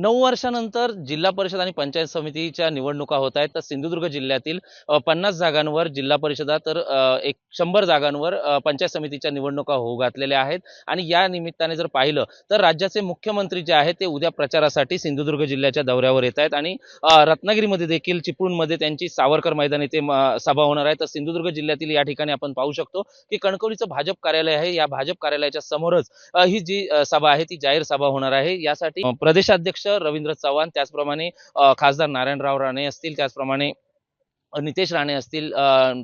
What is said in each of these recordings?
नऊ वर्षानंतर जिल्हा परिषद आणि पंचायत समितीच्या निवडणुका होत आहेत. तर सिंधुदुर्ग जिल्ह्यातील पन्नास जागांवर जिल्हा परिषदा तर एक शंभर जागांवर पंचायत समितीच्या निवडणुका होऊ घातलेल्या आहेत. आणि या निमित्ताने जर पाहिलं तर राज्याचे मुख्यमंत्री जे आहेत ते उद्या प्रचारासाठी सिंधुदुर्ग जिल्ह्याच्या दौऱ्यावर येत आहेत. आणि रत्नागिरीमध्ये देखील चिपळूणमध्ये त्यांची सावरकर मैदान येथे सभा होणार आहे. तर सिंधुदुर्ग जिल्ह्यातील या ठिकाणी आपण पाहू शकतो की कणकवलीचं भाजप कार्यालय आहे. या भाजप कार्यालयाच्या समोरच ही जी सभा आहे ती जाहीर सभा होणार आहे. यासाठी प्रदेशाध्यक्ष रवींद्र चव्हाण त्याचप्रमाणे खासदार नारायणराव राणे असतील त्याचप्रमाणे नितेश राणे असतील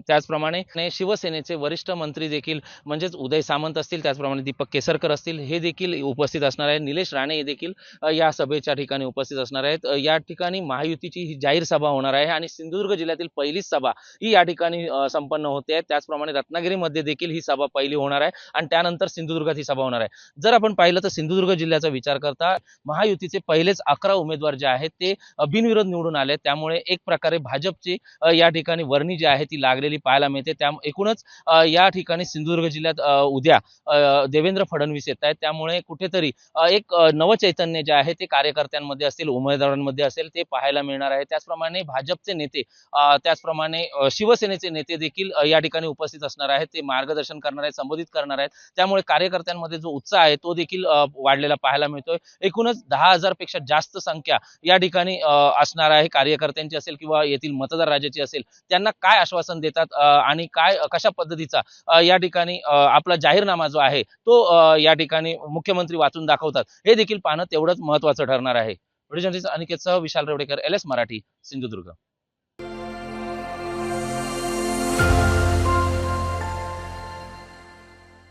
त्याचप्रमाणे शिवसेनेचे वरिष्ठ मंत्री देखील म्हणजेच उदय सामंत असतील त्याचप्रमाणे दीपक केसरकर असतील हे देखील उपस्थित असणार आहेत. निलेश राणे हे देखील या सभेच्या ठिकाणी उपस्थित असणार आहेत. या ठिकाणी महायुतीची ही जाहीर सभा होणार आहे आणि सिंधुदुर्ग जिल्ह्यातील पहिलीच सभा ही या ठिकाणी संपन्न होते. आहे त्याचप्रमाणे रत्नागिरीमध्ये देखील ही सभा पहिली होणार आहे आणि त्यानंतर सिंधुदुर्गात ही सभा होणार आहे. जर आपण पाहिलं तर सिंधुदुर्ग जिल्ह्याचा विचार करता महायुतीचे पहिलेच अकरा उमेदवार जे आहेत ते बिनविरोध निवडून आले त्यामुळे एक प्रकारे भाजपची या ठिकाणी वर्णी जी आहे ती लागलेली पाहायला मिळते. त्या एकूणच या ठिकाणी सिंधुदुर्ग जिल्ह्यात उद्या देवेंद्र फडणवीस येत आहेत. त्यामुळे कुठेतरी एक नवचैतन्य जे आहे ते कार्यकर्त्यांमध्ये असेल उमेदवारांमध्ये असेल ते पाहायला मिळणार आहे. त्याचप्रमाणे भाजपचे नेते त्याचप्रमाणे शिवसेनेचे नेते देखील या ठिकाणी उपस्थित असणार आहेत. ते मार्गदर्शन करणार आहेत संबोधित करणार आहेत. त्यामुळे कार्यकर्त्यांमध्ये जो उत्साह आहे तो देखील वाढलेला पाहायला मिळतोय. एकूणच दहा हजारपेक्षा जास्त संख्या या ठिकाणी असणार आहे. कार्यकर्त्यांची असेल किंवा येथील मतदार राजाची असेल. त्यांना काय आश्वासन देतात आणि काय कशा पद्धतीचा या ठिकाणी आपला जाहीरनामा जो आहे तो या ठिकाणी मुख्यमंत्री वाचून दाखवतात. हे देखील पाहणं तेवढंच महत्वाचं ठरणार आहे. व्हिडिओ जर्नलिस्ट अनिकेतसह विशाल रेवडेकर एल एस मराठी सिंधुदुर्ग.